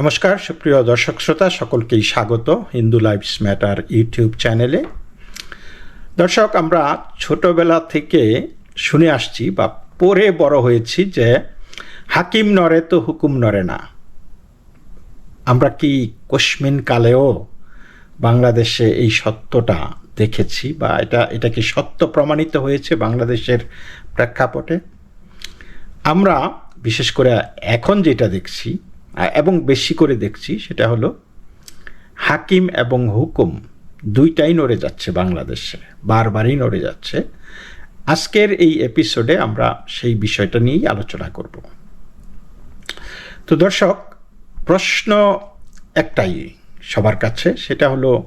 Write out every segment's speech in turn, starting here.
নমস্কার, সুপ্রিয় দর্শক শ্রোতা, সকলকেই স্বাগত হিন্দু লাইফস ম্যাটার ইউটিউব চ্যানেলে। দর্শক, আমরা ছোটবেলা থেকে শুনে আসছি বা পড়ে বড় হয়েছি যে হাকিম নরে তো হুকুম নরে না। আমরা কি কশ্মিন কালেও বাংলাদেশে এই সত্যটা দেখেছি বা এটা এটা কি সত্য প্রমাণিত হয়েছে বাংলাদেশের প্রেক্ষাপটে? আমরা বিশেষ করে এখন যেটা দেখছি এবং বেশি করে দেখছি সেটা হলো হাকিম এবং হুকুম দুইটাই নড়ে যাচ্ছে বাংলাদেশে, বারবারই নড়ে যাচ্ছে। আজকের এই এপিসোডে আমরা সেই বিষয়টা নিয়েই আলোচনা করব। তো দর্শক, প্রশ্ন একটাই সবার কাছে, সেটা হলো,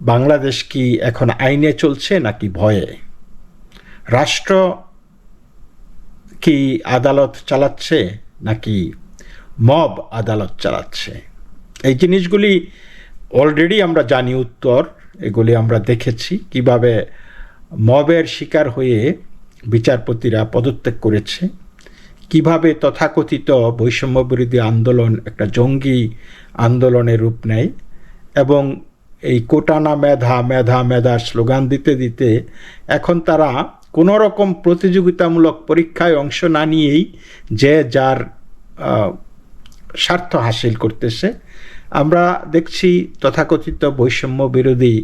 বাংলাদেশ কি এখন আইনে চলছে নাকি ভয়ে? রাষ্ট্র কি আদালত চালাচ্ছে নাকি মব আদালত চালাচ্ছে। এই জিনিসগুলি অলরেডি আমরা জানি উত্তর, এগুলি আমরা দেখেছি। কীভাবে মবের শিকার হয়ে বিচারপতিরা পদত্যাগ করেছে, কীভাবে তথাকথিত বৈষম্য বিরোধী আন্দোলন একটা জঙ্গি আন্দোলনের রূপ নেয় এবং এই কোটানা মেধা মেধা মেধা স্লোগান দিতে দিতে এখন তারা কোনো রকম প্রতিযোগিতামূলক পরীক্ষায় অংশ না নিয়েই যে যার স্বার্থ হাসিল করতেছে। আমরা দেখছি তথাকথিত বৈষম্য বিরোধী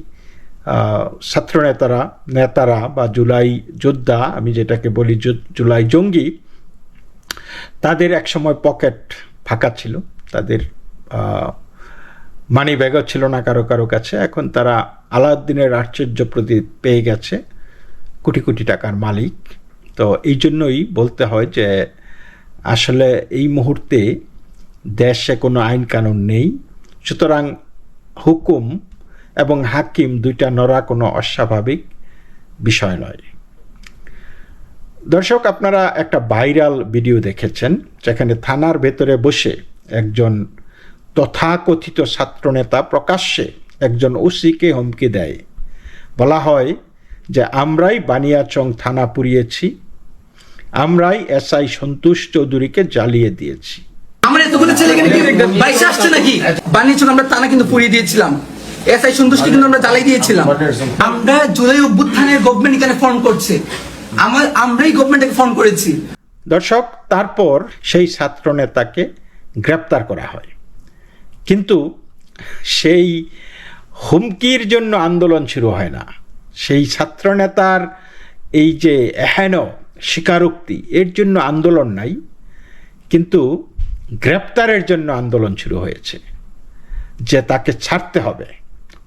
ছাত্রনেতারা, নেতারা বা জুলাই যোদ্ধা, আমি যেটাকে বলি জুলাই জঙ্গি, তাদের একসময় পকেট ফাঁকা ছিল। তাদের মানি ব্যাগও ছিল না কারও কারও কাছে। এখন তারা আলাউদ্দিনের আশ্চর্য প্রতি পেয়ে গেছে, কোটি কোটি টাকার মালিক। তো এই জন্যই বলতে হয় যে, আসলে এই মুহূর্তে দেশে কোনো আইন কানুন নেই। সুতরাং হুকুম এবং হাকিম দুইটা নড়া কোনো অস্বাভাবিক বিষয় নয়। দর্শক, আপনারা একটা ভাইরাল ভিডিও দেখেছেন, যেখানে থানার ভেতরে বসে একজন তথাকথিত ছাত্রনেতা প্রকাশ্যে একজন ওসিকে হুমকি দেয়। বলা হয় যে, আমরাই বানিয়াচং থানা পুড়িয়েছি, আমরাই এসআই সন্তোষ চৌধুরীকে জ্বালিয়ে দিয়েছি। আমার এতগুলো ছেলে এখানে কি বাইশে আসছে নাকি? বানিয়েছিল আমরা টানা কিন্তু পুড়িয়ে দিয়েছিলাম। এসআই সন্তুষ্টি কিন্তু আমরা জ্বালাই দিয়েছিলাম। আমরা জুলাই অভ্যুত্থানের গভর্নমেন্ট এখানে ফর্ম করছে। আমার আমরাই গভর্নমেন্টকে ফোন করেছি। দর্শক তারপর সেই ছাত্রনেতাকে গ্রেপ্তার করা হয়। কিন্তু সেই হুমকির জন্য আন্দোলন শুরু হয় না। সেই ছাত্রনেতার এই যে এহেন স্বীকারোক্তি এর জন্য আন্দোলন নাই। কিন্তু গ্রেপ্তারের জন্য আন্দোলন শুরু হয়েছে। যে তাকে ছাড়তে হবে,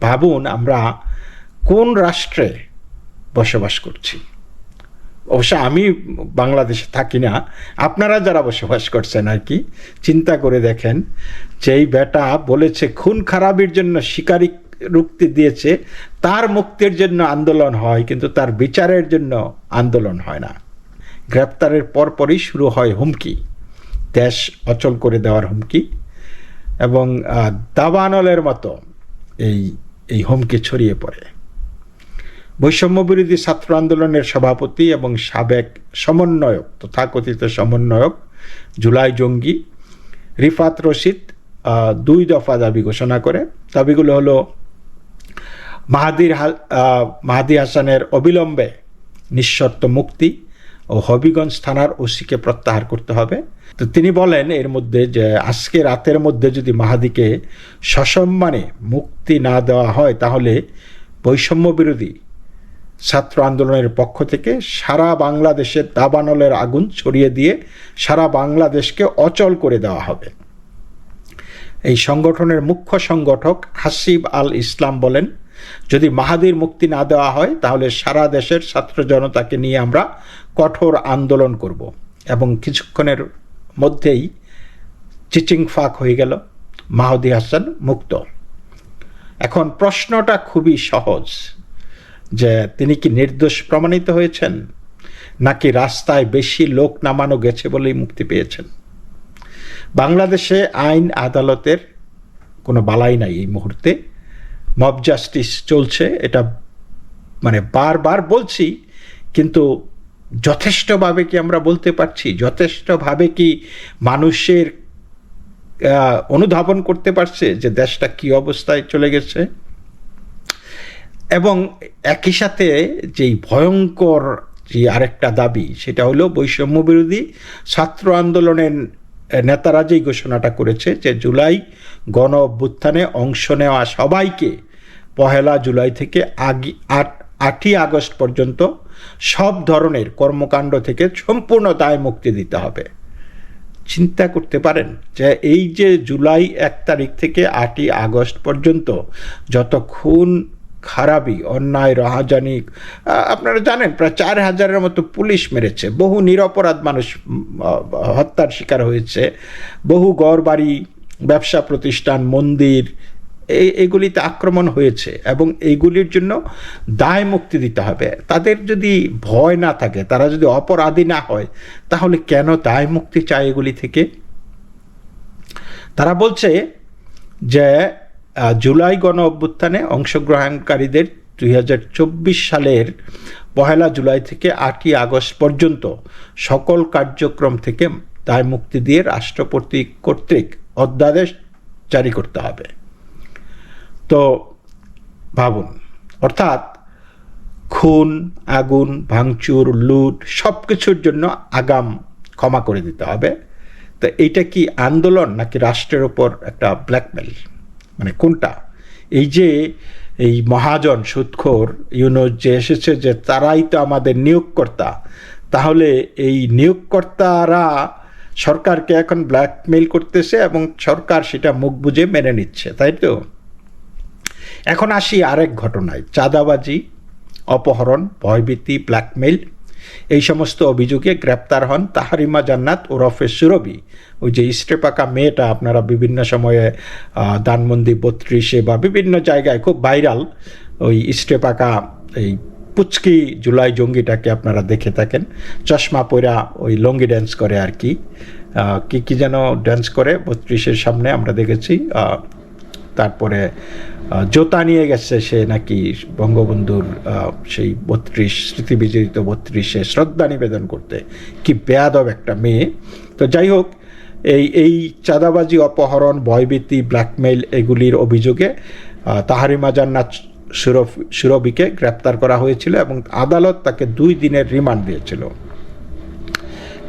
ভাবুন আমরা কোন রাষ্ট্রে বসবাস করছি। অবশ্য আমি বাংলাদেশে থাকি না, আপনারা যারা বসবাস করছেন আর কি, চিন্তা করে দেখেন যে এই বেটা বলেছে, খুন খারাপের জন্য শিকারি রুক্তি দিয়েছে, তার মুক্তির জন্য আন্দোলন হয়, কিন্তু তার বিচারের জন্য আন্দোলন হয় না। গ্রেপ্তারের পরপরই শুরু হয় হুমকি। দেশ অচল করে দেওয়ার হুমকি এবং দাবানলের মতো এই এই হুমকি ছড়িয়ে পড়ে। বৈষম্য বিরোধী ছাত্র আন্দোলনের সভাপতি এবং সাবেক সমন্বয়ক, তথাকথিত সমন্বয়ক জুলাই জঙ্গি রিফাত রশিদ দুই দফা দাবি ঘোষণা করে। দাবিগুলো হলো, মাহাদির মাহাদি হাসানের অবিলম্বে নিঃশর্ত মুক্তি ও হবিগঞ্জ থানার ওসিকে প্রত্যাহার করতে হবে। তো তিনি বলেন, এর মধ্যে যে আজকে রাতের মধ্যে যদি মাহাদিকে সসম্মানে মুক্তি না দেওয়া হয়, তাহলে বৈষম্য বিরোধী ছাত্র আন্দোলনের পক্ষ থেকে সারা বাংলাদেশের দাবানলের আগুন ছড়িয়ে দিয়ে সারা বাংলাদেশকে অচল করে দেওয়া হবে। এই সংগঠনের মুখ্য সংগঠক হাসিব আল ইসলাম বলেন, যদি মাহাদির মুক্তি না দেওয়া হয়, তাহলে সারা দেশের ছাত্র জনতাকে নিয়ে আমরা কঠোর আন্দোলন করব। এবং কিছুক্ষণের মধ্যেই চিচিং ফাঁক হয়ে গেল, মাহদি হাসান মুক্ত। এখন প্রশ্নটা খুবই সহজ, যে তিনি কি নির্দোষ প্রমাণিত হয়েছেন, নাকি রাস্তায় বেশি লোক নামানো গেছে বলেই মুক্তি পেয়েছেন? বাংলাদেশে আইন আদালতের কোনো বালাই নাই এই মুহূর্তে। মব জাস্টিস চলছে, এটা মানে বারবার বলছি, কিন্তু যথেষ্টভাবে কি আমরা বলতে পারছি? যথেষ্টভাবে কি মানুষের অনুধাবন করতে পারছে যে দেশটা কি অবস্থায় চলে গেছে? এবং একই সাথে যেই ভয়ঙ্কর যে আরেকটা দাবি, সেটা হলো বৈষম্য বিরোধী ছাত্র আন্দোলনের নেতারা যেই ঘোষণাটা করেছে যে জুলাই গণ অভ্যুত্থানে অংশ নেওয়া সবাইকে পহেলা জুলাই থেকে আগে, আট, আটই আগস্ট পর্যন্ত সব ধরনের কর্মকাণ্ড থেকে সম্পূর্ণ দায় মুক্তি দিতে হবে। চিন্তা করতে পারেন যে এই যে জুলাই এক তারিখ থেকে আটই আগস্ট পর্যন্ত যত খুন খারাপি অন্যায় রাহাজানি আপনারা জানেন প্রায় চার হাজারের মতো পুলিশ মেরেছে, বহু নিরপরাধ মানুষ হত্যার শিকার হয়েছে, বহু গড়বাড়ি ব্যবসা প্রতিষ্ঠান, মন্দির এই, এগুলিতে আক্রমণ হয়েছে এবং এইগুলির জন্য দায় মুক্তি দিতে হবে। তাদের যদি ভয় না থাকে, তারা যদি অপরাধী না হয়, তাহলে কেন দায় মুক্তি চায় এগুলি থেকে? তারা বলছে যে জুলাই গণ অভ্যুত্থানে অংশগ্রহণকারীদের দুই হাজার চব্বিশ সালের পহেলা জুলাই থেকে আটই আগস্ট পর্যন্ত সকল কার্যক্রম থেকে দায় মুক্তি দিয়ে রাষ্ট্রপতি কর্তৃক অধ্যাদেশ জারি করতে হবে। তো ভাবুন, অর্থাৎ খুন, আগুন, ভাঙচুর, লুট সব কিছুর জন্য আগাম ক্ষমা করে দিতে হবে। তো এইটা কি আন্দোলন নাকি রাষ্ট্রের ওপর একটা ব্ল্যাকমেল মানে কোনটা? এই যে এই মহাজন সুৎখোর, ইউনুস যে এসেছে যে তারাই তো আমাদের নিয়োগকর্তা, তাহলে এই নিয়োগকর্তারা সরকারকে এখন ব্ল্যাকমেল করতেছে এবং সরকার সেটা মুখ বুঝে মেনে নিচ্ছে, তাই তো? এখন আসি আরেক ঘটনায়। চাঁদাবাজি, অপহরণ, ভয়ভীতি ব্ল্যাকমেইল এই সমস্ত অভিযোগে গ্রেপ্তার হন তাহারিমা জান্নাত ওরফে সুরভি। ওই যে ইস্টেপাকা মেয়েটা আপনারা বিভিন্ন সময়ে দানমন্দি বত্রিশে বা বিভিন্ন জায়গায় খুব ভাইরাল ওই ইস্টেপাকা এই পুচকি জুলাই জঙ্গিটাকে আপনারা দেখে থাকেন। চশমা পরা ওই লঙ্গি ড্যান্স করে আর কি। কি কি যেন ড্যান্স করে, বত্রিশের সামনে আমরা দেখেছি। তারপরে জোতা নিয়ে গেছে সে নাকি বঙ্গবন্ধুর সেই বত্রিশ, স্মৃতিবিজড়িত বত্রিশে শ্রদ্ধা নিবেদন করতে। কি বেয়াদব একটা মেয়ে। তো যাই হোক, এই এই চাঁদাবাজি, অপহরণ, ভয়ভীতি ব্ল্যাকমেইল এগুলির অভিযোগে তাহারিমা জান্নাত সুরভ সুরভিকে গ্রেপ্তার করা হয়েছিল এবং আদালত তাকে দুই দিনের রিমান্ড দিয়েছিল।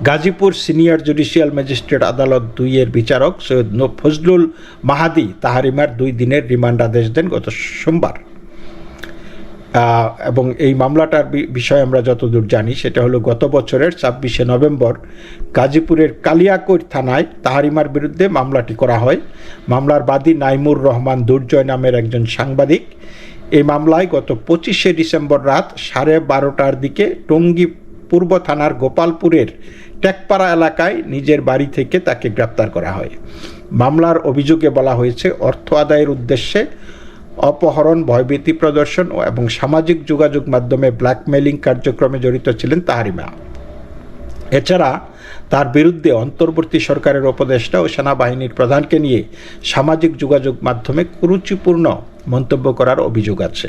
গাজীপুর সিনিয়র জুডিশিয়াল ম্যাজিস্ট্রেট আদালত দুইয়ের বিচারক সৈয়দ ফজলুল মাহাদি তাহারিমার দুই দিনের রিমান্ড আদেশ দেন গত সোমবার। এবং এই মামলাটার বিষয়ে আমরা যতদূর জানি, সেটা হলো গত বছরের ছাব্বিশে নভেম্বর গাজীপুরের কালিয়াকৈর থানায় তাহারিমার বিরুদ্ধে মামলাটি করা হয়। মামলার বাদী নাইমুর রহমান দুর্জয় নামের একজন সাংবাদিক। এই মামলায় গত পঁচিশে ডিসেম্বর রাত সাড়ে বারোটার দিকে টঙ্গী পূর্ব থানার গোপালপুরের টেকপাড়া এলাকায় নিজের বাড়ি থেকে তাকে গ্রেপ্তার করা হয়। মামলার অভিযোগে বলা হয়েছে, অর্থ আদায়ের উদ্দেশ্যে অপহরণ, ভয়ভীতি প্রদর্শন ও এবং সামাজিক যোগাযোগ মাধ্যমে ব্ল্যাকমেলিং কার্যক্রমে জড়িত ছিলেন তাহারিমা এছাড়া তার বিরুদ্ধে অন্তর্বর্তী সরকারের উপদেষ্টা ও সেনাবাহিনীর প্রধানকে নিয়ে সামাজিক যোগাযোগ মাধ্যমে কুরুচিপূর্ণ মন্তব্য করার অভিযোগ আছে।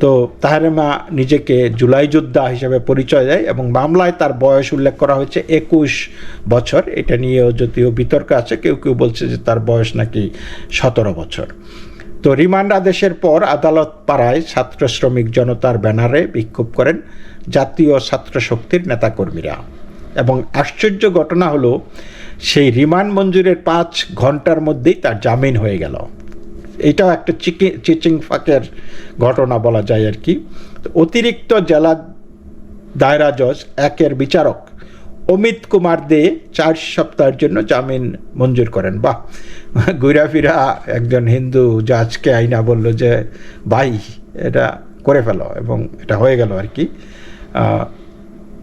তো তাহারেমা নিজেকে জুলাই যোদ্ধা হিসেবে পরিচয় দেয় এবং মামলায় তার বয়স উল্লেখ করা হয়েছে একুশ বছর। এটা নিয়েও যদিও বিতর্ক আছে, কেউ কেউ বলছে যে তার বয়স নাকি সতেরো বছর। তো রিমান্ড আদেশের পর আদালত পাড়ায় ছাত্র শ্রমিক জনতার ব্যানারে বিক্ষোভ করেন জাতীয় ছাত্র শক্তির নেতাকর্মীরা। এবং আশ্চর্য ঘটনা হলো, সেই রিমান্ড মঞ্জুরের পাঁচ ঘণ্টার মধ্যেই তার জামিন হয়ে গেল। এটাও একটা চিচিং ফাঁকের ঘটনা বলা যায় আর কি। অতিরিক্ত জেলা দায়রা জজ, একের বিচারক অমিত কুমার দে চার সপ্তাহের জন্য জামিন মঞ্জুর করেন। বাহ! ঘুরা ফিরা একজন হিন্দু জাজকে আইনা বলল যে ভাই এটা করে ফেলো এবং এটা হয়ে গেল আর কি।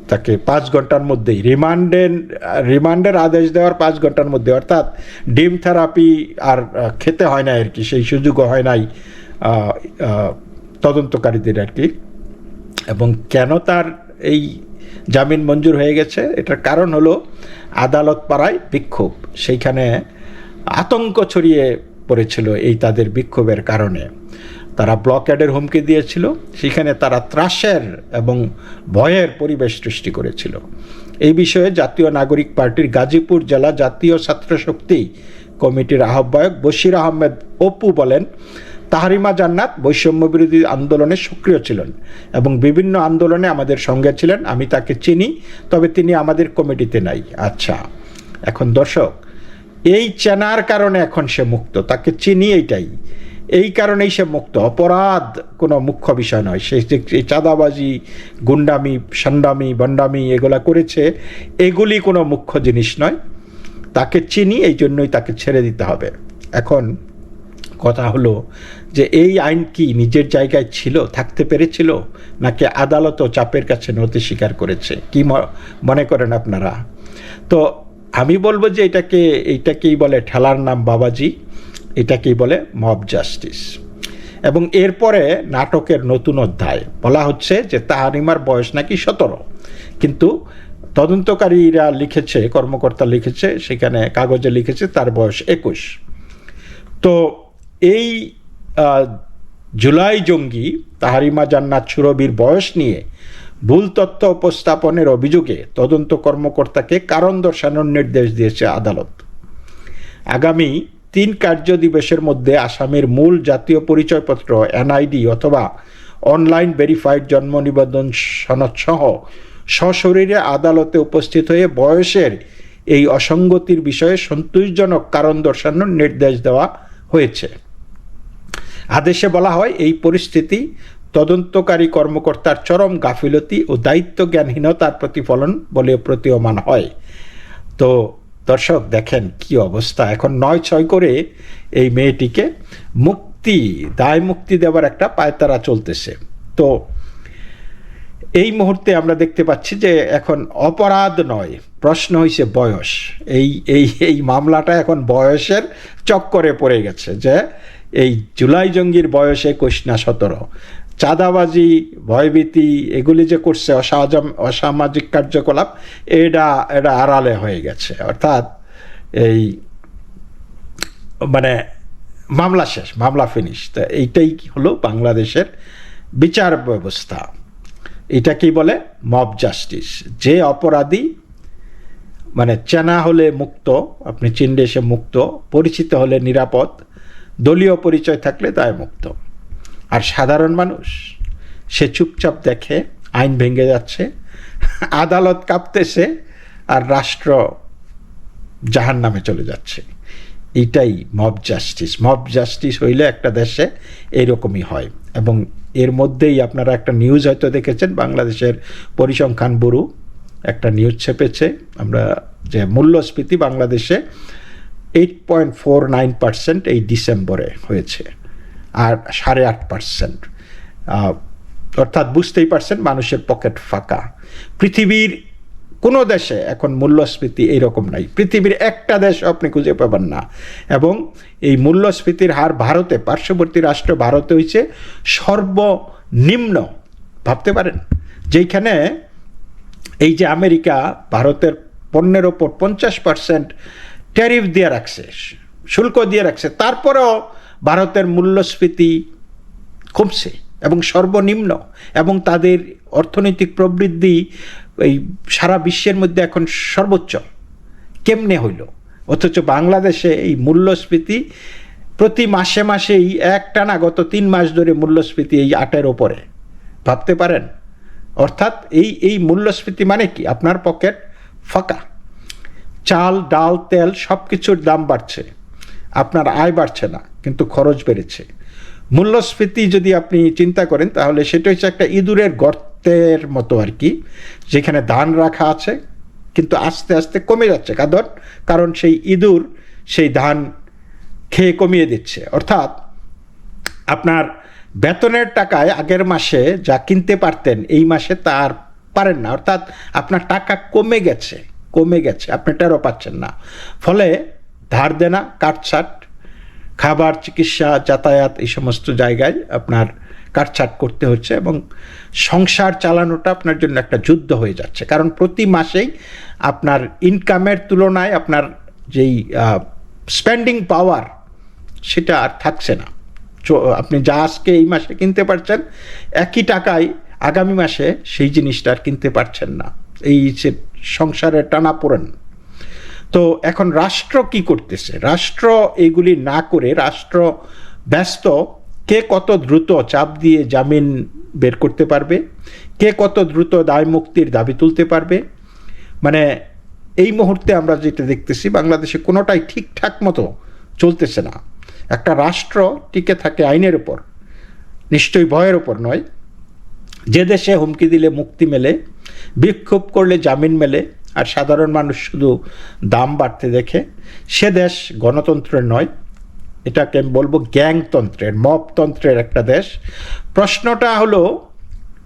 তাকে পাঁচ ঘণ্টার মধ্যেই রিমান্ডের রিমান্ডের আদেশ দেওয়ার পাঁচ ঘণ্টার মধ্যে, অর্থাৎ ডিম থেরাপি আর খেতে হয় না আর কি, সেই সুযোগও হয় নাই তদন্তকারীদের আর কি। এবং কেন তার এই জামিন মঞ্জুর হয়ে গেছে? এটার কারণ হলো আদালত পাড়ায় বিক্ষোভ। সেইখানে আতঙ্ক ছড়িয়ে পড়েছিল এই তাদের বিক্ষোভের কারণে। তারা ব্লকেডের হুমকি দিয়েছিল, সেখানে তারা ত্রাসের এবং ভয়ের পরিবেশ সৃষ্টি করেছিল। এই বিষয়ে জাতীয় নাগরিক পার্টির গাজীপুর জেলা জাতীয় ছাত্র শক্তি কমিটির আহ্বায়ক বশির আহমেদ অপু বলেন, তাহারিমা জান্নাত বৈষম্য বিরোধী আন্দোলনে সক্রিয় ছিলেন এবং বিভিন্ন আন্দোলনে আমাদের সঙ্গে ছিলেন, আমি তাকে চিনি, তবে তিনি আমাদের কমিটিতে নাই। আচ্ছা এখন দর্শক, এই চেনার কারণে এখন সে মুক্ত, তাকে চিনি এইটাই। এই কারণেই সে মুক্ত। অপরাধ কোনো মুখ্য বিষয় নয়। সে যে চাঁদাবাজি, গুন্ডামি, সন্ডামি, বন্ডামি এগুলা করেছে, এগুলি কোনো মুখ্য জিনিস নয়। তাকে চিনি, এই জন্যই তাকে ছেড়ে দিতে হবে। এখন কথা হলো যে এই আইন কি নিজের জায়গায় ছিল, থাকতে পেরেছিল, নাকি আদালতও চাপের কাছে নতি স্বীকার করেছে? কি মনে করেন আপনারা? তো আমি বলব যে এটাকে এইটাকেই বলে ঠেলার নাম বাবাজি। এটাকেই বলে? মব জাস্টিস এবং এরপরে নাটকের নতুন অধ্যায়। বলা হচ্ছে যে তাহারিমার বয়স নাকি সতেরো। কিন্তু তদন্তকারীরা লিখেছে, কর্মকর্তা লিখেছে, সেখানে কাগজে লিখেছে তার বয়স একুশ। তো এই জুলাই জঙ্গি তাহারিমা জান্নাত সুরবির বয়স নিয়ে ভুল তথ্য উপস্থাপনের অভিযোগে তদন্ত কর্মকর্তাকে কারণ দর্শানোর নির্দেশ দিয়েছে আদালত। আগামী তিন কার্য দিবসের মধ্যে আসামের মূল জাতীয় পরিচয়পত্র, এনআইডি অথবা অনলাইন ভেরিফাইড জন্ম নিবন্ধন সনদ সহ সশরীরে আদালতে উপস্থিত হয়ে বয়সের এই অসঙ্গতির বিষয়ে সন্তোষজনক কারণ দর্শানোর নির্দেশ দেওয়া হয়েছে। আদেশে বলা হয়, এই পরিস্থিতি তদন্তকারী কর্মকর্তার চরম গাফিলতি ও দায়িত্ব জ্ঞানহীনতার প্রতিফলন বলে প্রতীয়মান হয়। তো দর্শক, দেখেন কি অবস্থা। এখন নয় ছয় করে এই মেয়েটিকে মুক্তি, দায় মুক্তি দেওয়ার একটা পায়তারা চলতেছে। তো এই মুহূর্তে আমরা দেখতে পাচ্ছি যে এখন অপরাধ নয়, প্রশ্ন হয়েছে বয়স। এই এই এই মামলাটা এখন বয়সের চক্করে পড়ে গেছে যে এই জুলাই জঙ্গির বয়সে একুশ না সতেরো। চাঁদাবাজি, ভয়ভীতি, এগুলি যে করছে অসামাজ অসামাজিক কার্যকলাপ, এটা এটা আড়ালে হয়ে গেছে। অর্থাৎ এই মানে মামলা শেষ, মামলা ফিনিশ তো এইটাই হলো বাংলাদেশের বিচার ব্যবস্থা? এটা কি বলে? মব জাস্টিস যে অপরাধী মানে চেনা হলে মুক্ত, আপনি চিনলে সে মুক্ত, পরিচিত হলে নিরাপদ, দলীয় পরিচয় থাকলে তাই মুক্ত। আর সাধারণ মানুষ, সে চুপচাপ দেখে, আইন ভেঙে যাচ্ছে, আদালত কাঁপতেছে, আর রাষ্ট্র জাহান নামে চলে যাচ্ছে। এইটাই মব জাস্টিস মব জাস্টিস হইলে একটা দেশে এরকমই হয়। এবং এর মধ্যেই আপনারা একটা নিউজ হয়তো দেখেছেন, বাংলাদেশের পরিসংখ্যান ব্যুরো একটা নিউজ ছেপেছে। আমরা যে মূল্যস্ফীতি বাংলাদেশে eight point four nine percent এই ডিসেম্বরে হয়েছে। আর সাড়ে আট পার্সেন্ট অর্থাৎ বুঝতেই পারছেন মানুষের পকেট ফাঁকা। পৃথিবীর কোনো দেশে এখন মূল্যস্ফীতি এইরকম নাই। পৃথিবীর একটা দেশ আপনি খুঁজে পাবেন না। এবং এই মূল্যস্ফীতির হার ভারতে, পার্শ্ববর্তী রাষ্ট্র ভারতে হয়েছে সর্বনিম্ন। ভাবতে পারেন? যেইখানে এই যে আমেরিকা ভারতের পণ্যের ওপর পঞ্চাশ পার্সেন্ট ট্যারিফ দিয়ে রাখছে, শুল্ক দিয়ে রাখছে, তারপরেও ভারতের মূল্যস্ফীতি কমছে এবং সর্বনিম্ন এবং তাদের অর্থনৈতিক প্রবৃদ্ধি এই সারা বিশ্বের মধ্যে এখন সর্বোচ্চ। কেমনে হইল? অথচ বাংলাদেশে এই মূল্যস্ফীতি প্রতি মাসে মাসেই একটানা গত তিন মাস ধরে মূল্যস্ফীতি এই আটের ওপরে। ভাবতে পারেন? অর্থাৎ এই এই মূল্যস্ফীতি মানে কি? আপনার পকেট ফাঁকা। চাল, ডাল, তেল সব কিছুর দাম বাড়ছে। আপনার আয় বাড়ছে না। কিন্তু খরচ বেড়েছে। মূল্যস্ফীতি যদি আপনি চিন্তা করেন, তাহলে সেটা হচ্ছে একটা ইঁদুরের গর্তের মতো আর কি, যেখানে ধান রাখা আছে, কিন্তু আস্তে আস্তে কমে যাচ্ছে। কারণ কারণ সেই ইঁদুর সেই ধান খেয়ে কমিয়ে দিচ্ছে। অর্থাৎ, আপনার বেতনের টাকায় আগের মাসে যা কিনতে পারতেন, এই মাসে তার পারেন না। অর্থাৎ, আপনার টাকা কমে গেছে কমে গেছে, আপনি টেরও পাচ্ছেন না। ফলে ধার দেনা কাটছাট খাবার, চিকিৎসা, যাতায়াত এই সমস্ত জায়গায় আপনার কাটছাট করতে হচ্ছে এবং সংসার চালানোটা আপনার জন্য একটা যুদ্ধ হয়ে যাচ্ছে। কারণ প্রতি মাসেই আপনার ইনকামের তুলনায় আপনার যেই স্পেন্ডিং পাওয়ার সেটা আর থাকছে না। আপনি যা আজকে এই মাসে কিনতে পারছেন, একই টাকায় আগামী মাসে সেই জিনিসটা আর কিনতে পারছেন না। এই যে সংসারে টানা পড়েন তো এখন রাষ্ট্র কি করতেছে? রাষ্ট্র এগুলি না করে রাষ্ট্র ব্যস্ত, কে কত দ্রুত চাপ দিয়ে জামিন বের করতে পারবে? কে কত দ্রুত দায় মুক্তির দাবি তুলতে পারবে? মানে এই মুহূর্তে আমরা যেটা দেখতেছি, বাংলাদেশে কোনোটাই ঠিকঠাক মতো চলতেছে না। একটা রাষ্ট্র টিকে থাকে আইনের উপর, নিশ্চয়ই ভয়ের ওপর নয়। যে দেশে হুমকি দিলে মুক্তি মেলে, বিক্ষোভ করলে জামিন মেলে আর সাধারণ মানুষ শুধু দাম বাড়তে দেখে, সে দেশ গণতন্ত্রের নয়, এটাকে আমি বলব গ্যাংতন্ত্রের, মপতন্ত্রের একটা দেশ। প্রশ্নটা হলো,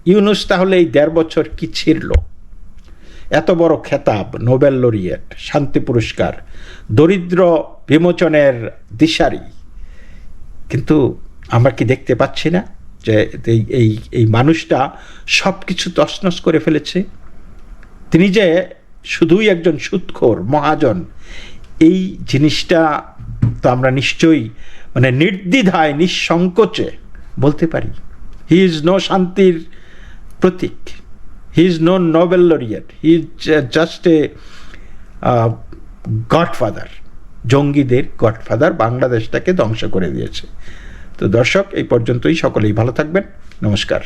ইউনুস তাহলে এই দেড় বছর কি ছিড়ল? এত বড় খেতাব, নোবেল লরিয়েট, শান্তি পুরস্কার, দরিদ্র বিমোচনের দিশারি। কিন্তু আমরা কি দেখতে পাচ্ছি না যে এই এই মানুষটা সব কিছু তছনছ করে ফেলেছে? তিনি যে শুধুই একজন সুৎখোর, মহাজন। এই জিনিসটা তো আমরা নিশ্চয়ই মানে নির্দ্বিধায়, নিঃসংকোচে বলতে পারি। হি ইজ নো শান্তির প্রতীক। He is no Nobel laureate he is just a godfather জঙ্গিদের গডফাদার বাংলাদেশটাকে ধ্বংস করে দিয়েছে। তো দর্শক, এই পর্যন্তই। সকলেই ভালো থাকবেন। নমস্কার।